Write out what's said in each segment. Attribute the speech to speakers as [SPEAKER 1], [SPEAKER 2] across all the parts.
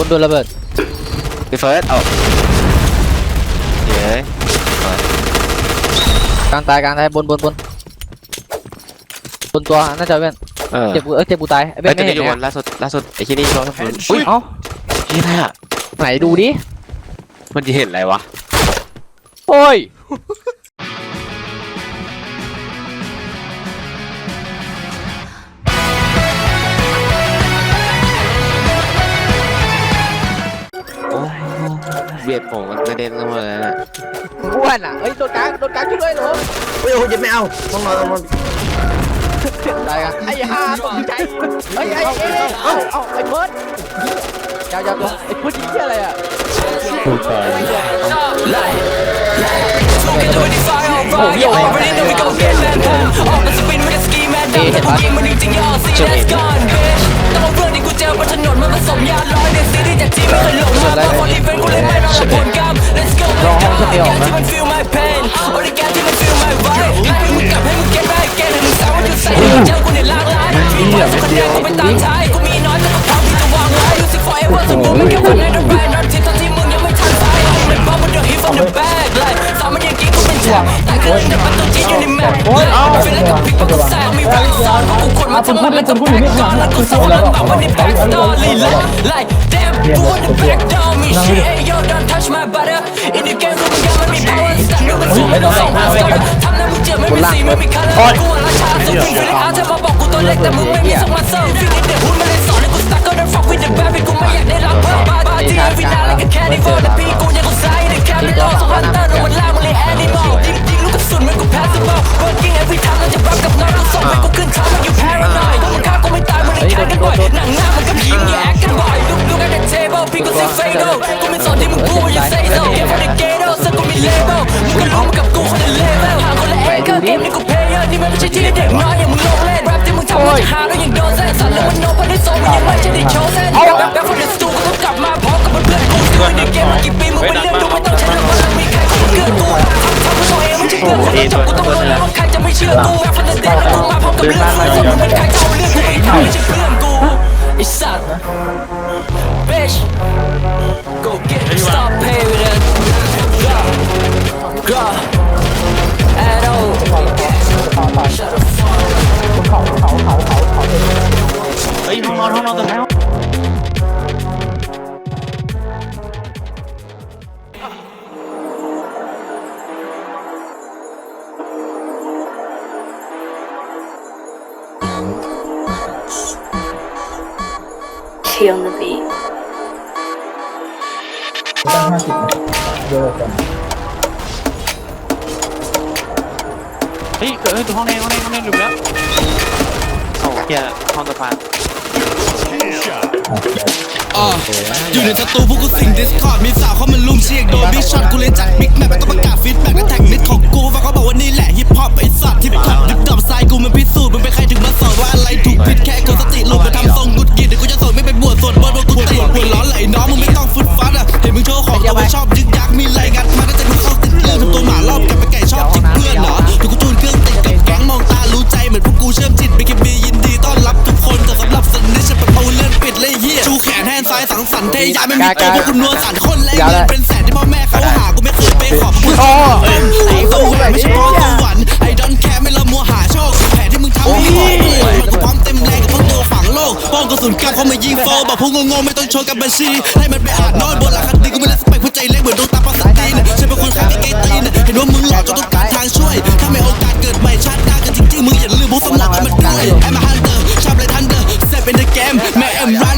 [SPEAKER 1] คนโดนระเบิด
[SPEAKER 2] พี่เฟิร์สเอาเย้ย
[SPEAKER 1] กลางตายกลางตายบนบนบนบนตัวน่าจะเว้น
[SPEAKER 2] เออ
[SPEAKER 1] เจ็บกูเออเจ็บกูตายไอ้เว้
[SPEAKER 2] เฮ้ย
[SPEAKER 1] น
[SPEAKER 2] ตัว
[SPEAKER 1] ไม่
[SPEAKER 2] นี้
[SPEAKER 1] เห็น
[SPEAKER 2] อยู่บ
[SPEAKER 1] เนี่ย
[SPEAKER 2] นล่าสุดล่าสุดไอ้ที่นี่โดนอุ้ย
[SPEAKER 1] อุ้ยเอ้า
[SPEAKER 2] นี่อะไรอะ
[SPEAKER 1] ไหนดูดิ
[SPEAKER 2] มันจะเห็นอะไรวะ
[SPEAKER 1] โอ้ย
[SPEAKER 2] เบียดผมมันกระเด็นลงมาเลยนะ
[SPEAKER 1] อ้วนอะเอ้ยโดนกลางโดนกลางช่วยด้วยเหรอ
[SPEAKER 3] เฮ้ยโอ้ยไม่เอาต้องนอนต้องนอน
[SPEAKER 1] ตายกันไอ้ห่าตกใจเฮ้ยไอ้เอ้ยเอ้าเอ้าไอ้เพิร์ดยาวยาวตัวไอ้เพิร์ดยิงเหี้ยอะไรอะ
[SPEAKER 4] โอ้ยออกมาดิโนมิโกเกมแมนผมออกมาสปินไม่ได้สกีแมนดังแต่พวกยิงมันจริงๆอย่าซีเลสก่อนเบชต้องเอาเพื่อนที่กูเจอบนถนนมาผสมยาร้อยในซีรีส์จากจีไม่เคยหลงมาเพราะคนอีเวนต์กูเลยไม่รอ
[SPEAKER 1] สเตียว
[SPEAKER 4] แก
[SPEAKER 1] ออกนะ
[SPEAKER 4] ที่มัน feel my pain โอ้ยแกที่มัน feel my vibe ให้มึงกลับให้มึง get back again ให้มึงสาวว่าจุดใส่ที่เจอกูในลากลายมีบอลสักคนเดียวกูไปตามท้ายกูมีน้อยแต่ก็พร้อมที่จะ ชมป์แต่ก็เล่นแต่ประตูจีนอยู่ในแมปเลยฟีลลิ่งกับพริกมันก็แซงมีแรงซ้อนเพราะกูคนมาทำมาเป็นตัวแบ็คดอนแล้วกูโซ่แล้วแบบวันนี้แบ็คสตอรี่ like like damn กูว่า the back door me shit hey yo don't touch my butter in the game กูมึงยังไม่มี power step ดูมันสูงไม่ต้องส่งมาสกัดแล้วมึงเอไม่มีสีไม่มี color กูว่าราชาสุดวิ่งไปในอาร์เอมาบอกกูตัวเล็กแต่มึงไม่มีสมาร์ทโฟนฟีลลิ่งเดือดหุ้นไม่ได้สอนให้กู stuck on the fuck with the bad กูไม่อยากได้รักเพิ่มบาร์ที่ฟินา like a candy for the beat กู ใช่เพื่อนคนจับกูต้องโดนแล้วใครจะไม่เชื่อกู rap from the dead กูมาพร้อมกับเรื่องส่วนมึงเป็นใครจะเอาเรื่องกูไปทำไม่ใช่เพื่อนกูไอ้สัตว์ bitch go get it stop pay with it go go at all shut the fuck
[SPEAKER 3] เฮ้ยห้องนอนห้องนอนตรงไห น
[SPEAKER 5] Key on the beat.
[SPEAKER 3] เฮ้ยเกิดห้องแดงห้องแดงห้องแดงอยู่แล้วโอ้เฮียห้องสะพาน
[SPEAKER 6] อ่าอยู่ในสตูพวกกูสิงดิสคอร์ดมีสาวเข้ามาลุมเชียกโดนบิ๊กช็อตกูเลยจัดบิ๊กแมปแล้วก็ประกาศฟีดแบ็กและแท็กนิดของกูฟังเขาบอกว่านี่แหละฮิปฮอปไอ้สัตว์ทิปท็อปดิบดอบไซกูมันพิสูจน์มันเป็นใครถึงมาสอนว่าอะไรถูกผิดแค่ นแทนซ้ายสังสรรค์เทยาไม่มีตัวพวกคุณนัวสันคนแรงเงินเป็นแสนที่พ่อแม่เขาหากูไม่เคยไปขอบคุณไอ้ตู้ไม่ใช่พอสวรรค์ไอ้ดอนแคร์ไม่ละมัวหาโชคแผนที่มึงทำให้หอยป่วยมันก็พร้อมเต็มแรงกับพวกตัวฝังโลกป้องกระสุนกลับเข้ามายิงโฟบอกพวกงงๆไม่ต้องโชว์กับบัญชีให้มันไปอ่านนอนบนหลังคดีกูไม่เลสเปคผู้ใจเล็กเหมือนดวงตาปลาสตีนฉันเป็นคนขายเกย์ตีนเห็นว่ามึงหลอกจนต้องการทางช่วยถ้าไม่โอกาสเกิดใหม่ชาติหน้ากันจริงๆมึงอย่าลืมพวกสมองกันมันด้วยแอมมาฮันเตอร์ชอบเลยทันเดอร์เซฟเป็นเดอะเกมแม่แอมรันและรันแมน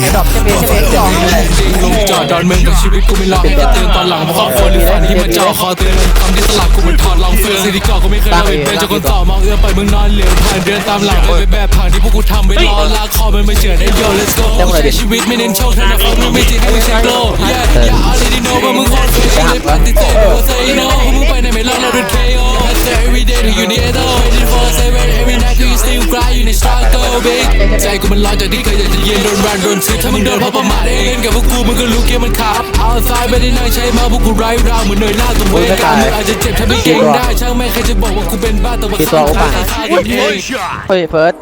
[SPEAKER 6] อยากไปดอ
[SPEAKER 1] กจะเบสจะเบสจองเลย
[SPEAKER 6] จริงจอดดอนเมืองกับชีวิตกูไม่รอให้จะเตือนตอนหลังเพราะครอบครัวหรือฝันที่มันจ่อคอเตือนคำที่สลักกูมันถอดลองเฟืองสิ่งที่ก่อกูไม่เคยเล่าเป็นเพื่อนจนคนต่อมองเอื้อไปมึงนอนเหลวผ่านเดือนตามหลังเป็นแบบผ่านที่พวกกูทำไปรอลากคอมันไม่เชื่อได้โย let's go ใช้ชีวิตไม่เน้นโชคเธอนะฟังมึงไม่จริงมึงเช็คโลก yeah yeah already know ว่ามึงโคตรเฟี้ยวเลยปฏิเสธว่า say no มึงไปไหนไม่รอดเราโดน KO every day ถึงอยู่ในเอโต้24/7 every night กู you still
[SPEAKER 7] รายอยู่ใน struggle big ใจกูมันร้อนจากที่เคยอยากจะเย็นโดนรันโดนซิปถ้ามึงเดินเพราะประมาทเองเล่นกับพวกกูมึงก็รู้เกมมันขับเอาซายไปได้นั่งใช้มาพวกกูไร้ราวเหมือนเนยล้าตัวเวกามึงอาจจะเจ็บถ้าไม่เก่งได้ช่างแม่ใครจะบอกว่ากูเป็นบ้าแต่ว่า
[SPEAKER 1] กี่ตัวอุปาเฮ้ยเฟิร์ส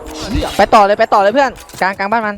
[SPEAKER 1] ไปต่อเลยไปต่อเลยเพื่อนกลางกลางบ้านมัน